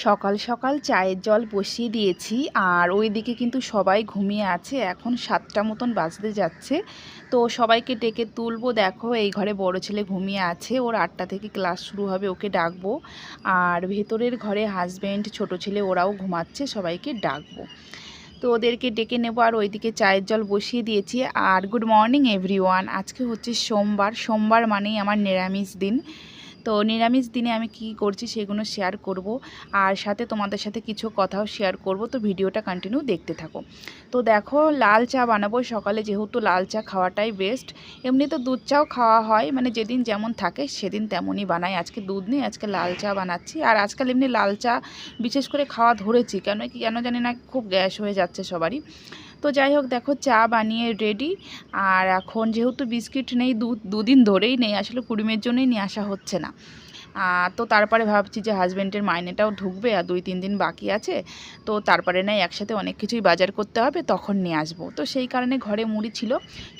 সকাল সকাল চায়ের জল বসিয়ে দিয়েছি আর ওইদিকে কিন্তু সবাই ঘুমিয়ে আছে। এখন সাতটা মতন বাজতে যাচ্ছে। তো সবাইকে ডেকে তুলবো। দেখো, এই ঘরে বড় ছেলে ঘুমিয়ে আছে। ওর আটটা থেকে ক্লাস শুরু হবে, ওকে ডাকবো। আর ভেতরের ঘরে হাজব্যান্ড ছোট ছেলে, ওরাও ঘুমাচ্ছে, সবাইকে ডাকবো। তো ওদেরকে ডেকে নেব আর ওইদিকে চায়ের জল বসিয়ে দিয়েছি। আর গুড মর্নিং এভরিওয়ান আজকে হচ্ছে সোমবার। সোমবার মানেই আমার নিরামিষ দিন। তো নিরামিষ দিনে আমি কি করছি সেগুলো শেয়ার করব। আর সাথে তোমাদের সাথে কিছু কথাও শেয়ার করব। তো ভিডিওটা কন্টিনিউ দেখতে থাকো। তো দেখো, লাল চা বানাবো। সকালে যেহেতু লাল চা খাওয়াটাই বেস্ট এমনি তো দুধ চাও খাওয়া হয়। মানে যেদিন যেমন থাকে সেদিন তেমনই বানাই। আজকে দুধ নেই, আজকে লাল চা বানাচ্ছি। আর আজকাল এমনি লাল চা বিশেষ করে খাওয়া ধরেছি। কেন কি, কেন জানি না, খুব গ্যাস হয়ে যাচ্ছে সবারই। তো যাই হোক, দেখো চা বানিয়ে রেডি আর এখন যেহেতু বিস্কিট নেই, দু, দুদিন ধরেই নেই, আসলে কুড়িমের জন্যই নিয়ে আসা হচ্ছে না। তো তারপরে ভাবছি যে হাজব্যান্ডের মাইনেটাও ঢুকবে আর দুই, তিন দিন বাকি আছে। তো তারপরে নেই একসাথে অনেক কিছুই বাজার করতে হবে, তখন নিয়ে আসব। তো সেই কারণে ঘরে মুড়ি ছিল।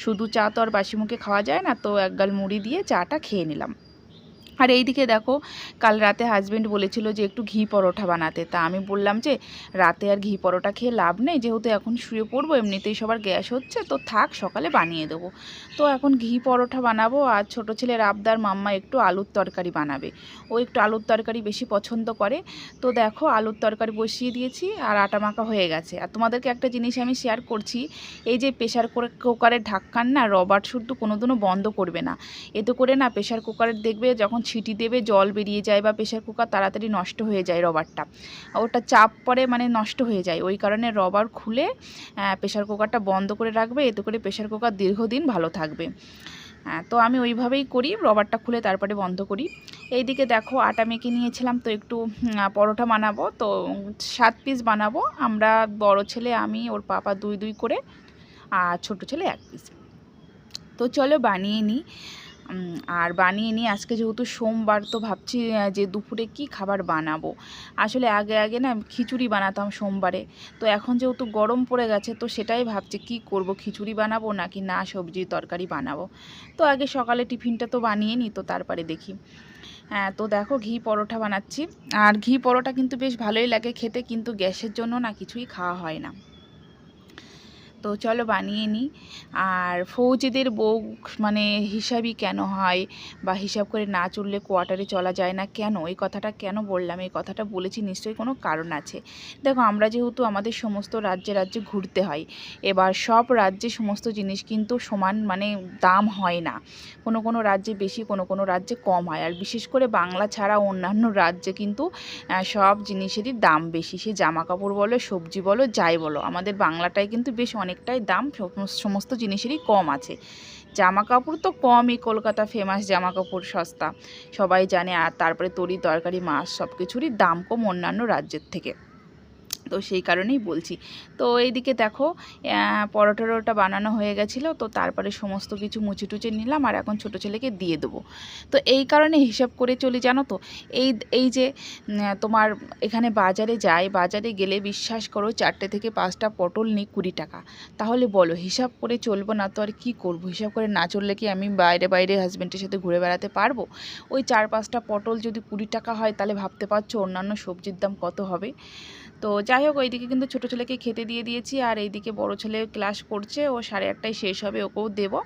শুধু চা তো আর বাসি মুখে খাওয়া যায় না, তো একগাল মুড়ি দিয়ে চাটা খেয়ে নিলাম। আর এই দিকে দেখো, কাল রাতে হাজব্যান্ড বলেছিল যে একটু ঘি পরোটা বানাতে। তা আমি বললাম যে, রাতে আর ঘি পরোটা খেয়ে লাভ নেই, যেহেতু এখন শুয়ে পড়ব, এমনিতেই সবার গ্যাস হচ্ছে, তো থাক, সকালে বানিয়ে দেবো। তো এখন ঘি পরোটা বানাবো, আর ছোট ছেলের আবদার মাম্মা একটু আলুর তরকারি বানাবে। ও একটু আলুর তরকারি বেশি পছন্দ করে। তো দেখো, আলুর তরকারি বসিয়ে দিয়েছি, আর আটা মাখা হয়ে গেছে। আর তোমাদেরকে একটা জিনিস আমি শেয়ার করছি, এই যে প্রেশার কুকারের ঢাক্কান না রবার শুদ্ধ কোনোদিনও বন্ধ করবে না। এতে করে না প্রেশার কুকারের দেখবে যখন ছিটি দেবে, জল বেরিয়ে যায় বা প্রেশার কুকার তাড়াতাড়ি নষ্ট হয়ে যায় রবারটা। ওটা চাপ পরে মানে নষ্ট হয়ে যায়। ওই কারণে রবার খুলে প্রেশার কুকারটা বন্ধ করে রাখবে। এতে করে প্রেশার কুকার দীর্ঘদিন ভালো থাকবে। হ্যাঁ তো আমি ওইভাবেই করি, রবারটা খুলে তারপরে বন্ধ করি। এইদিকে দেখো আটা মেখে নিয়েছিলাম, তো একটু পরোটা বানাবো। তো সাত পিস বানাবো। আমরা বড় ছেলে, আমি, ওর পাপা দুই দুই করে, আর ছোট ছেলে এক পিস। তো চলো বানিয়ে নিই। আর বানিয়ে নিয়ে আজকে যেহেতু সোমবার, তো ভাবছি যে দুপুরে কি খাবার বানাবো? আসলে আগে আগে না খিচুড়ি বানাতাম সোমবারে। তো এখন যেহেতু গরম পড়ে গেছে, তো সেটাই ভাবছি, কি করব? খিচুড়ি বানাবো নাকি না সবজি তরকারি বানাবো? তো আগে সকালে টিফিনটা তো বানিয়ে নিই তো তারপরে দেখি। হ্যাঁ তো দেখো ঘি পরোটা বানাচ্ছি। আর ঘি পরোটা কিন্তু বেশ ভালোই লাগে খেতে, কিন্তু গ্যাসের জন্য না কিছুই খাওয়া হয় না। তো চলো বানিয়ে নিই। আর ফৌজিদের বউ মানে হিসাবই কেন হয় বা হিসাব করে না চললে কোয়ার্টারে চলা যায় না কেন? এই কথাটা কেন বললাম? এই কথাটা বলেছি নিশ্চয়ই কোনো কারণ আছে। দেখো, আমরা যেহেতু আমাদের সমস্ত রাজ্যে রাজ্যে ঘুরতে হয়, এবার সব রাজ্যে সমস্ত জিনিস কিন্তু সমান মানে দাম হয় না। কোনো কোনো রাজ্যে বেশি, কোনো কোনো রাজ্যে কম হয়। আর বিশেষ করে বাংলা ছাড়া অন্যান্য রাজ্যে কিন্তু সব জিনিসেরই দাম বেশি। সে জামা কাপড় বলো, সবজি বলো, যাই বলো, আমাদের বাংলাটায় কিন্তু বেশ অনেক অনেকটাই দাম সমস্ত জিনিসেরই কম আছে। জামা কাপড় তো কমই, কলকাতা ফেমাস জামা কাপড় সস্তা। সবাই জানে, আর তারপরে তরি, তরকারি, মাছ সব কিছুরই দাম কম অন্যান্য রাজ্যের থেকে। তো সেই কারণেই বলছি। তো এইদিকে দেখো পরোটা বানানো হয়ে গেছিল, তো তারপরে সমস্ত কিছু মুচি টুচে নিলাম আর এখন ছোটো ছেলেকে দিয়ে দেবো। তো এই কারণে হিসাব করে চলি, জানো তো? এই এই যে তোমার এখানে বাজারে যাই, বাজারে গেলে বিশ্বাস করো চারটে থেকে পাঁচটা পটল নিই কুড়ি টাকা। তাহলে বলো, হিসাব করে চলবো না তো আর কী করব? হিসাব করে না চললে কি আমি বাইরে বাইরে হাজব্যান্ডের সাথে ঘুরে বেড়াতে পারব? ওই চার পাঁচটা পটল যদি কুড়ি টাকা হয়, তাহলে ভাবতে পারছ অন্যান্য সবজির দাম কত হবে? তো যাই হোক, ওইদিকে কিন্তু ছোটো ছেলেকে খেতে দিয়ে দিয়েছি আর এইদিকে বড় ছেলে ক্লাস করছে, ও সাড়ে আটটায় শেষ হবে, ওকেও দেবো।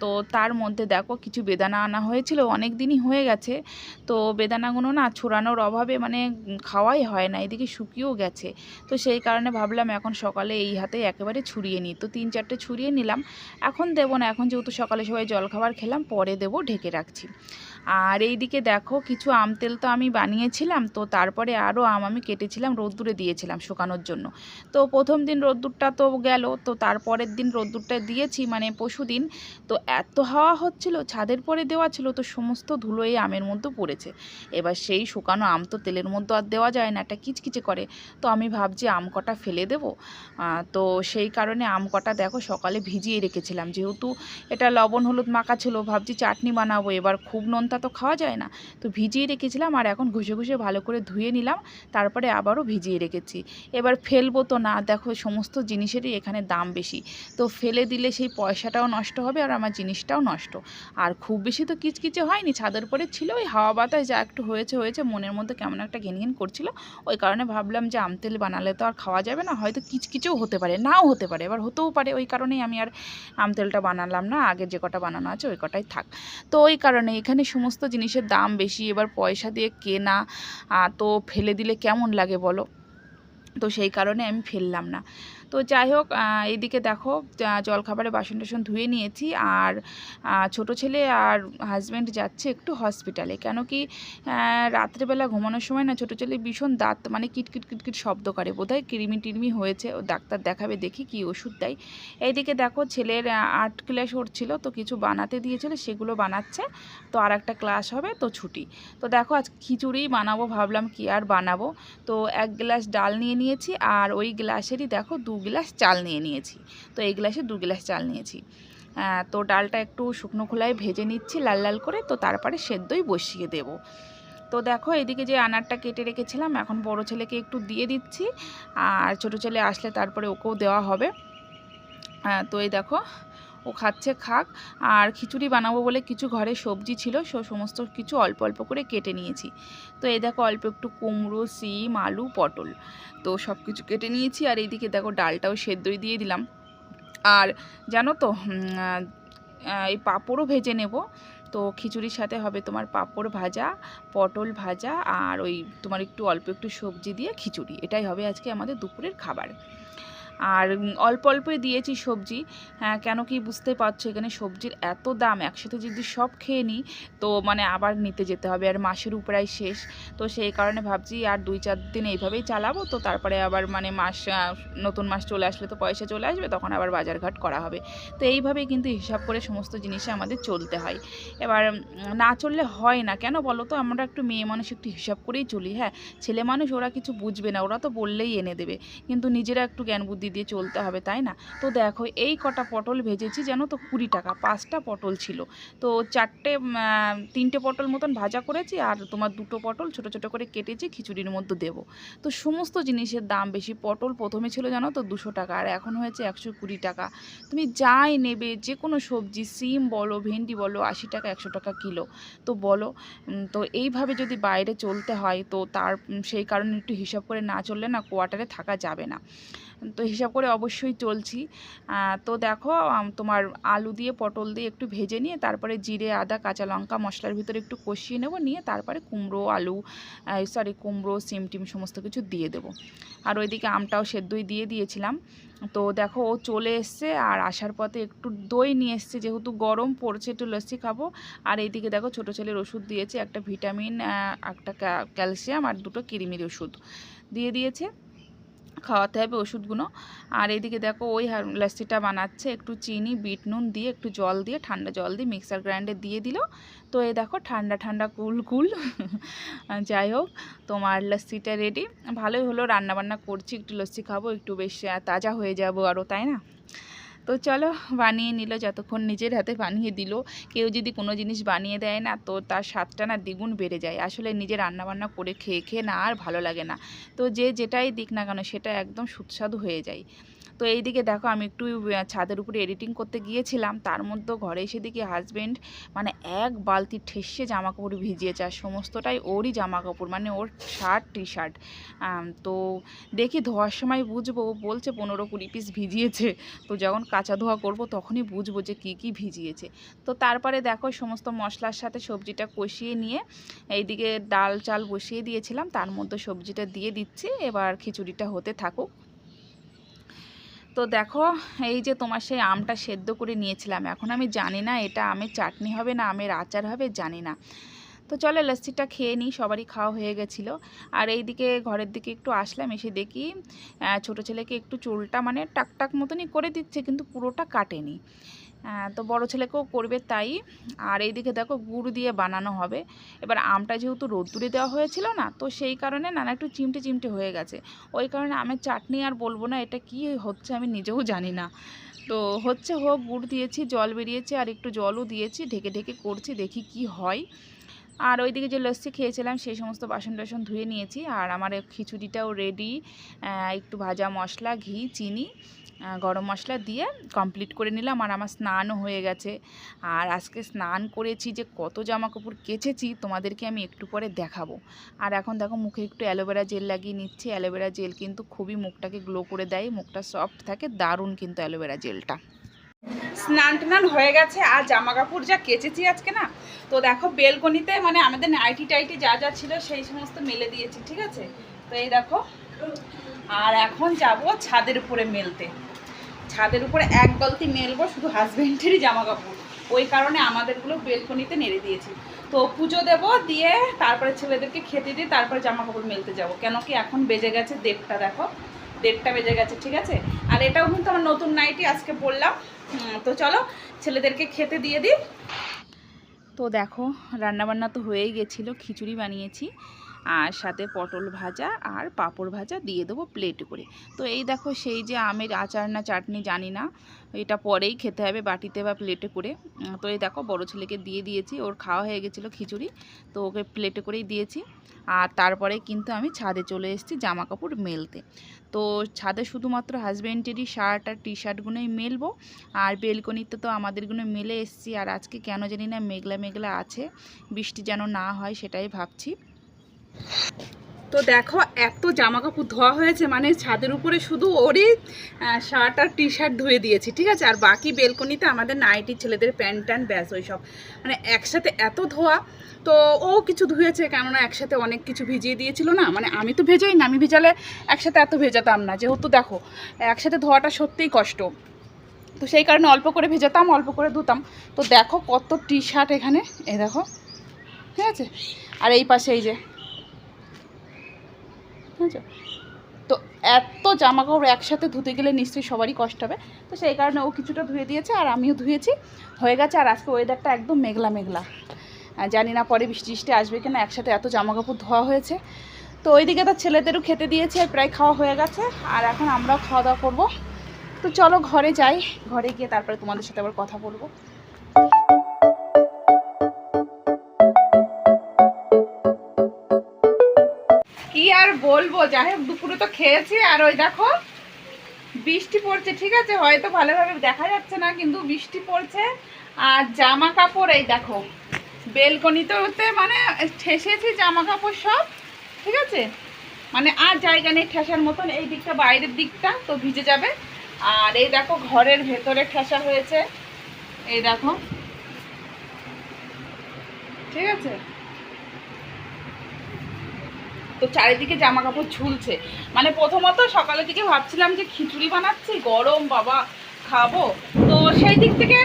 তো তার মধ্যে দেখো কিছু বেদানা আনা হয়েছিল অনেক দিনই হয়ে গেছে। তো বেদানাগুলো না ছড়ানোর অভাবে মানে খাওয়াই হয় না, এদিকে শুকিয়েও গেছে। তো সেই কারণে ভাবলাম এখন সকালে এই হাতে একেবারে ছুরিয়ে নিই। তো তিন চারটে ছুরিয়ে নিলাম। এখন দেবো না, এখন যেহেতু সকালে সবাই জলখাবার খেলাম, পরে দেবো ঢেকে রাখছি। আর এই দিকে দেখো কিছু আম তেল তো আমি বানিয়েছিলাম, তো তারপরে আরও আম আমি কেটেছিলাম, রোদ্দুরে দিয়েছিলাম শুকানোর জন্য। তো প্রথম দিন রোদ্দুরটা তো গেল, তো তারপরের দিন রোদ্দুরটা দিয়েছি মানে পশু দিন তো এত হাওয়া হচ্ছিল, ছাদের পরে দেওয়া ছিল তো সমস্ত ধুলো এই আমের মধ্যে পড়েছে। এবার সেই শুকানো আম তো তেলের মধ্যে আর দেওয়া যায় না, একটা কিচকিচে করে। তো আমি ভাবছি আম কটা ফেলে দেবো? তো সেই কারণে আম কটা দেখো সকালে ভিজিয়ে রেখেছিলাম। যেহেতু এটা লবণ, হলুদ মাখা ছিল, ভাবছি চাটনি বানাবো। এবার খুব নোনতা তো খাওয়া যায় না। তো ভিজিয়ে রেখেছিলাম আর এখন ঘষে ঘষে ভালো করে ধুয়ে নিলাম। তারপরে আবারও ভিজিয়ে রেখেছি। এবার ফেলব তো না, দেখো সমস্ত জিনিসেরই এখানে দাম বেশি। তো ফেলে দিলে সেই পয়সাটাও নষ্ট হবে। আর আমার জিনিসটাও নষ্ট। আর খুব বেশি তো কিচকিচে হয়নি, ছাদের পরে ছিল, ওই হাওয়া বাতাস যা একটু হয়েছে হয়েছে, মনের মধ্যে কেমন একটা ঘিনঘিন করছিল। ওই কারণে ভাবলাম যে আমতেল বানালে তো আর খাওয়া যাবে না, হয়তো কিচকিচেও হতে পারে, নাও হতে পারে, এবার হতেও পারে, ওই কারণেই আমি আর আমতেলটা বানালাম না, আগে যে কটা বানানো আছে ওই কটাই থাক। তো ওই কারণে এখানে সমস্ত জিনিসের দাম বেশি, এবার পয়সা দিয়ে কেনা তো ফেলে দিলে কেমন লাগে বলো? তো সেই কারণে আমি ফেললাম না। তো যাই হোক আহ, এইদিকে দেখো জলখাবারে বাসন টাসন ধুয়ে নিয়েছি আর ছোট ছেলে আর হাজব্যান্ড যাচ্ছে একটু হসপিটালে কেন কি রাত্রেবেলা ঘুমানোর সময় না ছোটো ছেলে ভীষণ দাঁত মানে কিটকিট কিটকিট শব্দ করে বোধহয় কৃমি টিরমি হয়েছে ও ডাক্তার দেখাবে দেখি কি ওষুধ দেয়। এইদিকে দেখো ছেলের আর্ট ক্লাস ছিল তো কিছু বানাতে দিয়েছিল সেগুলো বানাচ্ছে তো আর একটা ক্লাস হবে তো ছুটি। তো দেখো আজ খিচুড়ি বানাবো ভাবলাম কি আর বানাবো। তো এক গ্লাস ডাল নিয়ে নিয়েছি আর ওই গ্লাসেরই দেখো দু গ্লাস চাল নিয়ে নিয়েছি। তো এই গ্লাসে দু গ্লাস চাল নিয়েছি। তো ডালটা একটু শুকনো খোলায় ভেজে নিচ্ছি লাল লাল করে, তো তারপরে সেদ্ধই বসিয়ে দেব। তো দেখো, এদিকে যে আনারটা কেটে রেখেছিলাম, এখন বড় ছেলেকে একটু দিয়ে দিচ্ছি, আর ছোট ছেলে আসলে তারপরে ওকেও দেওয়া হবে। তো এই দেখো ও খাচ্ছে, খাক। আর খিচুড়ি বানাবো বলে কিছু ঘরে সবজি ছিল, সো সমস্ত কিছু অল্প অল্প করে কেটে নিয়েছি। তো এই দেখো অল্প একটু কুমড়ো, সিম, আলু, পটল। তো সব কিছু কেটে নিয়েছি, আর এইদিকে দেখো ডালটাও সেদ্ধই দিয়ে দিলাম। আর জানো তো এই পাঁপড়ও ভেজে নেব। তো খিচুড়ির সাথে হবে তোমার পাঁপড় ভাজা, পটল ভাজা, আর ওই তোমার একটু অল্প একটু সবজি দিয়ে খিচুড়ি। এটাই হবে আজকে আমাদের দুপুরের খাবার। আর অল্প অল্পই দিয়েছি সবজি। হ্যাঁ কেন কি বুঝতে পারছ, এখানে সবজির এত দাম, একসাথে যদি সব খেয়ে নিই, তো মানে আবার নিতে যেতে হবে। আর মাসের উপরাই শেষ। তো সেই কারণে ভাবছি, আর দুই চার দিন এইভাবেই চালাবো। তো তারপরে আবার মানে মাস নতুন মাস চলে আসলে তো পয়সা চলে আসবে, তখন আবার বাজারঘাট করা হবে। তো এইভাবেই কিন্তু হিসাব করে সমস্ত জিনিসে আমাদের চলতে হয়। এবার না চললে হয় না। কেন বলো তো? আমরা একটু মেয়ে মানুষ একটু হিসাব করেই চলি হ্যাঁ? ছেলে মানুষ ওরা কিছু বুঝবে না, ওরা তো বললেই এনে দেবে। কিন্তু নিজেরা একটু জ্ঞান বুদ্ধি দিয়ে চলতে হবে, তাই না? তো দেখো, এই কটা পটল ভেজেছি যেন তো কুড়ি টাকা, পাঁচটা পটল ছিল। তো চারটে তিনটে পটল মতন ভাজা করেছি আর তোমার দুটো পটল ছোট ছোট করে কেটেছি, খিচুড়ির মধ্যে দেবো। তো সমস্ত জিনিসের দাম বেশি, পটল প্রথমে ছিল জানো তো দুশো টাকা, আর এখন হয়েছে একশো কুড়ি টাকা। তুমি যাই নেবে, যে কোনো সবজি, সিম বলো, ভেন্ডি বলো, আশি টাকা, একশো টাকা কিলো। তো বলো তো এইভাবে যদি বাইরে চলতে হয়, তো তার সেই কারণে একটু হিসাব করে না চললে না কোয়ার্টারে থাকা যাবে না। তো হিসাব করে অবশ্যই চলছি। তো দেখো তোমার আলু দিয়ে, পটল দিয়ে একটু ভেজে নিয়ে, তারপরে জিরে, আদা, কাঁচা লঙ্কা মশলার ভিতরে একটু কষিয়ে নেব, নিয়ে তারপরে কুমড়ো, আলু সরি কুমড়ো, সিম টিম সমস্ত কিছু দিয়ে দেবো। আর ওইদিকে আমটাও সেদ্ধই দিয়ে দিয়েছিলাম। তো দেখো, ও চলে এসছে আর আসার পথে একটু দই নিয়ে এসছে, যেহেতু গরম পড়ছে, একটু লস্যি খাব। আর এইদিকে দেখো, ছোটো ছেলের ওষুধ দিয়েছে, একটা ভিটামিন একটা ক্যালসিয়াম আর দুটো কিরিমির ওষুধ দিয়ে দিয়েছে। খাওয়াতে হবে ওষুধগুলো। আর এদিকে দেখো ওই লস্যিটা বানাচ্ছে, একটু চিনি, বিট নুন দিয়ে একটু জল দিয়ে, ঠান্ডা জল দিয়ে মিক্সার গ্রাইন্ডে দিয়ে দিল। তো এই দেখো ঠান্ডা ঠান্ডা, কুল কুল। যাই হোক, তোমার লস্যিটা রেডি ভালোই হলো, রান্নাবান্না করছি, একটু লস্যি খাব, একটু বেশ তাজা হয়ে যাব আরও তাই না? তো চলো বানিয়ে নিল, যতক্ষণ নিজের হাতে বানিয়ে দিল। কেউ যদি কোনো জিনিস বানিয়ে দেয় না, তো তার স্বাদটা না দ্বিগুণ বেড়ে যায়। আসলে নিজে রান্নাবান্না করে খেয়ে খেয়ে না আর ভালো লাগে না। তো যে যেটাই দিক না কেন, সেটা একদম সুস্বাদু হয়ে যায়। তো এইদিকে দেখো আমি একটু ছাদের উপরে এডিটিং করতে গিয়েছিলাম। তার মধ্যে ঘরে এসে দেখি হাজবেন্ড মানে এক বালতি ঠেসে জামা কাপড় ভিজিয়েছে আর সমস্তটাই ওরই জামা কাপড় মানে ওর শার্ট টি শার্ট তো দেখি ধোয়ার সময় বুঝব বলছে পনেরো কুড়ি পিস ভিজিয়েছে। তো যখন কাঁচা ধোয়া করব তখনই বুঝব যে কী কী ভিজিয়েছে। তো তারপরে দেখো সমস্ত মশলার সাথে সবজিটা কষিয়ে নিয়ে এইদিকে ডাল চাল বসিয়ে দিয়েছিলাম। তার মধ্যে সবজিটা দিয়ে দিচ্ছি, এবার খিচুড়িটা হতে থাকুক। তো দেখো, এই যে তোমার সেই আমটা সেদ্ধ করে নিয়েছিলাম। এখন আমি জানি না এটা আমের চাটনি হবে না আমের আচার হবে, জানি না। তো চলে লস্যিটা খেয়ে নিই, সবারই খাওয়া হয়ে গেছিল। আর এই দিকে ঘরের দিকে একটু আসলাম, এসে দেখি ছোট ছেলেকে একটু চুলটা মানে টাক টাক মতনই করে দিচ্ছে, কিন্তু পুরোটা কাটেনি। তো বড় ছেলেকেও করবে তাই। আর এইদিকে দেখো গুড় দিয়ে বানানো হবে। এবার আমটা যেহেতু রোদ্দুরে দেওয়া হয়েছিল না, তো সেই কারণে নানা একটু চিমটে চিমটে হয়ে গেছে। ওই কারণে আমের চাটনি আর বলব না, এটা কি হচ্ছে আমি নিজেও জানি না। তো হচ্ছে হোক, গুড় দিয়েছি, জল বেরিয়েছে, আর একটু জলও দিয়েছি, ঢেকে ঢেকে করছি, দেখি কি হয়। আর ওইদিকে যে লস্যি খেয়েছিলাম, সেই সমস্ত বাসন টাসন ধুয়ে নিয়েছি। আর আমার খিচুড়িটাও রেডি একটু ভাজা মশলা, ঘি, চিনি। গরম মশলা দিয়ে কমপ্লিট করে নিলাম আর আমার স্নানও হয়ে গেছে। আর আজকে স্নান করেছি যে কত জামা কাপড় কেচেছি তোমাদেরকে আমি একটু পরে দেখাবো। আর এখন দেখো মুখে একটু অ্যালোভেরা জেল লাগিয়ে নিচ্ছি। অ্যালোভেরা জেল কিন্তু খুবই মুখটাকে গ্লো করে দেয়, মুখটা সফট থাকে, দারুণ কিন্তু অ্যালোভেরা জেলটা। স্নান টান হয়ে গেছে আর জামা কাপড় যা কেচেছি আজকে না, তো দেখো বেলকনিতে মানে আমাদের নাইটি টাইটি যা যা ছিল সেই সমস্ত মেলে দিয়েছি, ঠিক আছে? তো এই দেখো আর এখন যাব ছাদের উপরে মেলতে। ছাদের উপরে এক বালতি মেলবো শুধু হাজবেন্ডেরই জামা কাপড় ওই কারণে আমাদেরগুলো বেলকনিতে নেড়ে দিয়েছি। তো পুজো দেব, দিয়ে তারপরে ছেলেদেরকে খেতে দিয়ে তারপরে জামা কাপড় মেলতে যাব। কেন কি এখন বেজে গেছে দেড়টা, দেখো। দেড়টা বেজে গেছে, ঠিক আছে? আর এটাও কিন্তু আমার নতুন নাইটি আজকে বললাম। তো চলো, ছেলেদেরকে খেতে দিয়ে দিই। তো দেখো, রান্নাবান্না তো হয়েই গেছিল, খিচুড়ি বানিয়েছি। আর সাথে পটল ভাজা আর পাঁপড় ভাজা দিয়ে দেবো প্লেট করে। তো এই দেখো সেই যে আমের আচার না চাটনি জানি না, এটা পরেই খেতে হবে বাটিতে বা প্লেটে করে। তো এই দেখো বড় ছেলেকে দিয়ে দিয়েছি, ওর খাওয়া হয়ে গেছিল খিচুড়ি, তো ওকে প্লেটে করেই দিয়েছি। আর তারপরে কিন্তু আমি ছাদে চলে এসেছি জামা কাপড় মেলতে। তো ছাদে শুধুমাত্র হাজব্যান্ডেরই শার্ট আর টি শার্টগুলোই মেলবো, আর বেলকনিতে তো আমাদেরগুলো মেলে এসেছি। আর আজকে কেন জানি না মেঘলা মেঘলা আছে, বৃষ্টি যেন না হয় সেটাই ভাবছি। তো দেখো, এত জামা কাপড় ধোয়া হয়েছে মানে ছাদের উপরে শুধু ওরই শার্ট আর টি শার্ট ধুয়ে দিয়েছি, ঠিক আছে? আর বাকি বেলকনিতে আমাদের নাইটি ছেলেদের প্যান্ট ট্যান্ট ব্যাস ওই সব মানে একসাথে এত ধোয়া, তো ও কিছু ধুয়েছে, কেননা একসাথে অনেক কিছু ভিজিয়ে দিয়েছিল না মানে আমি তো ভেজাই না, আমি ভিজালে একসাথে এত ভেজাতাম না। যেহেতু দেখো, একসাথে ধোয়াটা সত্যিই কষ্ট। তো সেই কারণে অল্প করে ভেজাতাম, অল্প করে ধুতাম। তো দেখো কত টি শার্ট এখানে, এ দেখো, ঠিক আছে? আর এই পাশে এই যে তো এত জামা কাপড় একসাথে ধুতে গেলে নিশ্চয়ই সবারই কষ্ট হবে। তো সেই কারণে ও কিছুটা ধুয়ে দিয়েছে আর আমিও ধুয়েছি। হয়ে গেছে আর আজকে ওয়েদারটা একদম মেঘলা মেঘলা। জানি না পরে বৃষ্টি বৃষ্টি আসবে কিনা, একসাথে এত জামা কাপড় ধোয়া হয়েছে। তো ওইদিকে তো ছেলেদেরও খেতে দিয়েছে, প্রায় খাওয়া হয়ে গেছে। আর এখন আমরাও খাওয়া দাওয়া করব। তো চলো ঘরে যাই, ঘরে গিয়ে তারপরে তোমাদের সাথে আবার কথা বলব। বলব, যাই হোক, দুপুরে তো খেয়েছি, আর ওই দেখো, বৃষ্টি পড়ছে, ঠিক আছে? হয়তো ভালোভাবে দেখা যাচ্ছে না, কিন্তু বৃষ্টি পড়ছে, আর জামা কাপড় এই দেখো বেলকনিতে মানে ঠেসেছি জামা কাপড় সব, ঠিক আছে? মানে আর জায়গা নেই ঠেসার মতন, এই দিকটা বাইরের দিকটা তো ভিজে যাবে। আর এই দেখো, ঘরের ভেতরে ঠেসা হয়েছে, এই দেখো, ঠিক আছে? তো চারিদিকে জামা কাপড় ঝুলছে। মানে প্রথমত সকালের দিকে ভাবছিলাম যে খিচুড়ি বানাচ্ছি, গরম, বাবা, খাব। তো সেই দিক থেকে,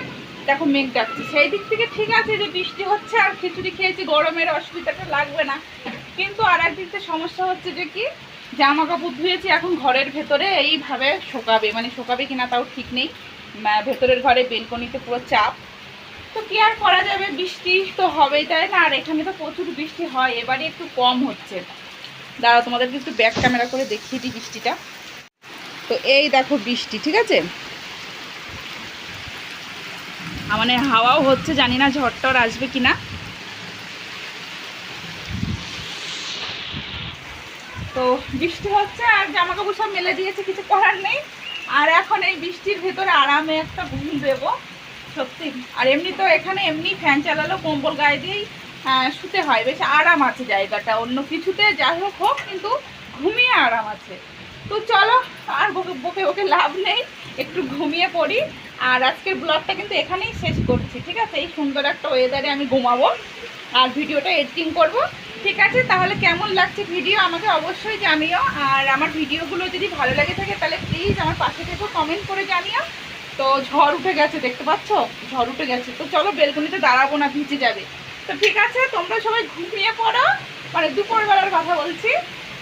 দেখো মেঘ ডাকছে। সেই দিক থেকে ঠিক আছে যে বৃষ্টি হচ্ছে আর খিচুড়ি খেয়েছি, গরমের অসুবিধাটা লাগবে না। কিন্তু আর একদিক থেকে সমস্যা হচ্ছে যে কি জামা কাপড় ধুয়েছি এখন ঘরের ভেতরে, এইভাবে শোকাবে। মানে শোকাবে কিনা তাও ঠিক নেই। ভেতরের ঘরে বেলকনিতে পুরো চাপ। তো কি আর করা যাবে? বৃষ্টি তো হবেই, তাই না? আর এখানে তো প্রচুর বৃষ্টি হয়, এবারে একটু কম হচ্ছে। দাঁড়াও, তোমাদেরকে একটু ব্যাক ক্যামেরা করে দেখিয়ে দিই বৃষ্টিটা। তো এই দেখো বৃষ্টি, ঠিক আছে? মানে হাওয়াও হচ্ছে, জানি না ঝড়টর আসবে কিনা। তো বৃষ্টি হচ্ছে আর জামা কাপড় সব মেলে দিয়েছে, কিছু করার নেই। আর এখন এই বৃষ্টির ভেতরে আরামে একটা ঘুম দেবো, সত্যি। আর এমনি তো এখানে এমনি ফ্যান চালালো, কম্বল গায়ে দিয়েই শুতে হয়। বেশ আরাম আছে জায়গাটা, অন্য কিছুতে যাই হোক হোক, কিন্তু ঘুমিয়ে আরাম আছে। তো চলো, আর বকে বকে বকে লাভ নেই, একটু ঘুমিয়ে পড়ি। আর আজকের ব্লগটা কিন্তু এখানেই শেষ করছি, ঠিক আছে? এই সুন্দর একটা ওয়েদারে আমি ঘুমাবো, আর ভিডিওটা এডিটিং করব, ঠিক আছে? তাহলে কেমন লাগছে ভিডিও আমাকে অবশ্যই জানিও। আর আমার ভিডিওগুলো যদি ভালো লাগে থাকে, তাহলে প্লিজ আমার পাশে থেকে কমেন্ট করে জানিও। তো ঝড় উঠে গেছে, দেখতে পাচ্ছ? ঝড় উঠে গেছে। তো চলো, বেলকনিতে দাঁড়াবো না, ভিজে যাবে। তো ঠিক আছে, তোমরা সবাই ঘুমিয়ে পড়ো। মানে দুপুরবেলার কথা বলছি।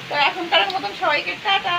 তো এখনকার মতন সবাইকে টাটা।